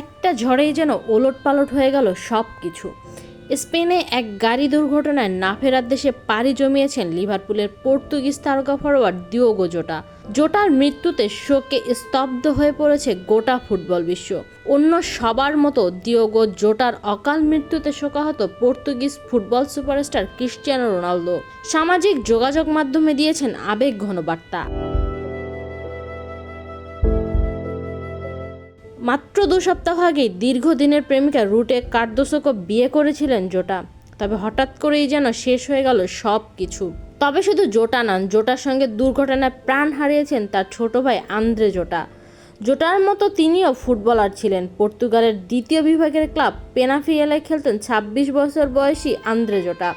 একটা ঝড়েই যেন ওলট পালট হয়ে গেল সব কিছু স্পেনে এক গাড়ি দুর্ঘটনায় না ফেরার দেশে পাড়ি জমিয়েছেন লিভারপুলের পর্তুগিজ তারকা ফরোয়ার্ড দিওগো জোটা। জোটার মৃত্যুতে শোকে স্তব্ধ হয়ে পড়েছে গোটা ফুটবল বিশ্ব। অন্য সবার মতো দিওগো জোটার অকাল মৃত্যুতে শোকাহত Portuguese football superstar Cristiano Ronaldo. সামাজিক যোগাযোগ মাধ্যমে দিয়েছেন আবেগ ঘন বার্তা মাত্র দু সপ্তাহ আগেই দীর্ঘদিনের প্রেমিকা রুটে কার্দোসোকো বিয়ে করেছিলেন জোটা। তবে হঠাৎ করেই যেন শেষ হয়ে গেল সব কিছু তবে শুধু জোটা নন, জোটার সঙ্গে দুর্ঘটনায় প্রাণ হারিয়েছেন তার ছোট ভাই আন্দ্রে জোটা। জোটার মতো তিনিও ফুটবলার ছিলেন। পর্তুগালের দ্বিতীয় বিভাগের ক্লাব পেনাফিয়েলায় খেলতেন ছাব্বিশ বছর বয়সী আন্দ্রে জোটা।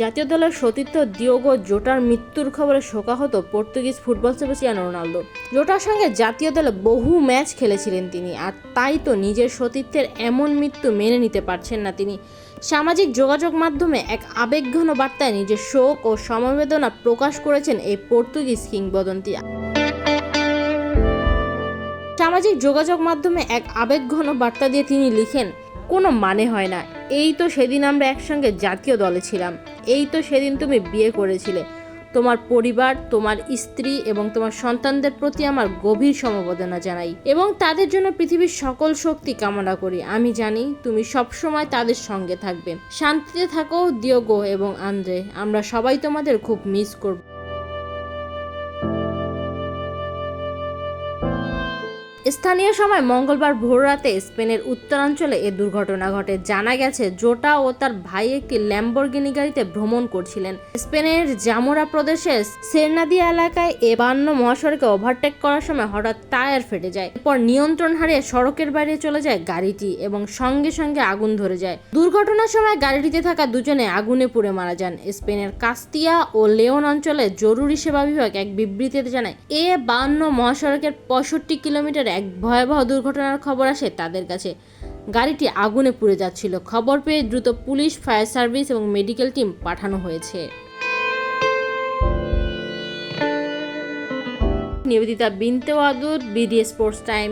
জাতীয় দলের সতীর্থ দিওগো জোটার মৃত্যুর খবরে শোকাহত পর্তুগিজ ফুটবল সেবাসিয়ানো রোনালদো। জোটার সঙ্গে জাতীয় দলে বহু ম্যাচ খেলেছিলেন তিনি, আর তাই তো নিজের সতীর্থের এমন মৃত্যু মেনে নিতে পারছেন না তিনি। সামাজিক যোগাযোগ মাধ্যমে এক আবেগঘন বার্তায় নিজের শোক ও সমবেদনা প্রকাশ করেছেন এই পর্তুগিজ কিংবদন্তি। সামাজিক যোগাযোগ মাধ্যমে এক আবেগঘন বার্তা দিয়ে তিনি লিখেন কোনো মানে হয় না। এই তো সেদিন আমরা একসঙ্গে জাতীয় দলে ছিলাম। এই তো সেদিন তুমি বিয়ে করেছিলে। তোমার পরিবার, তোমার স্ত্রী এবং তোমার সন্তানদের প্রতি আমার গভীর সমবেদনা জানাই এবং তাদের জন্য পৃথিবীর সকল শক্তি কামনা করি। আমি জানি তুমি সবসময় তাদের সঙ্গে থাকবে। শান্তিতে থাকো, দিওগো এবং আন্দ্রে। আমরা সবাই তোমাদের খুব মিস করব। স্থানীয় সময় মঙ্গলবার ভোররাতে স্পেনের উত্তরাঞ্চলে এ দুর্ঘটনা ঘটে। জানা গেছে, জোটা ও তার ভাই একটি ল্যাম্বরগিনি গাড়িতে ভ্রমণ করছিলেন। স্পেনের জামোরা প্রদেশের সেরনাদিয়া এলাকায় এ বান্ন মহাসড়কে ওভারটেক করার সময় হঠাৎ টায়ার ফেটে যায়। এরপর নিয়ন্ত্রণ হারিয়ে সড়কের বাইরে চলে যায় গাড়িটি এবং সঙ্গে সঙ্গে আগুন ধরে যায়। দুর্ঘটনার সময় গাড়িটিতে থাকা দুজনে আগুনে পুড়ে মারা যান। স্পেনের কাস্তিয়া ও লেওন অঞ্চলে জরুরি সেবা বিভাগ এক বিবৃতিতে জানায়, এ বান্ন মহাসড়কের পঁয়ষট্টি কিলোমিটার এক ভয়াবহ দুর্ঘটনার খবর আসে তাদের কাছে। গাড়িটি আগুনে পুড়ে যাচ্ছিল। খবর পেয়ে দ্রুত পুলিশ, ফায়ার সার্ভিস এবং মেডিকেল টিম পাঠানো হয়েছে। Nibedita Binte Wadud BD sports time.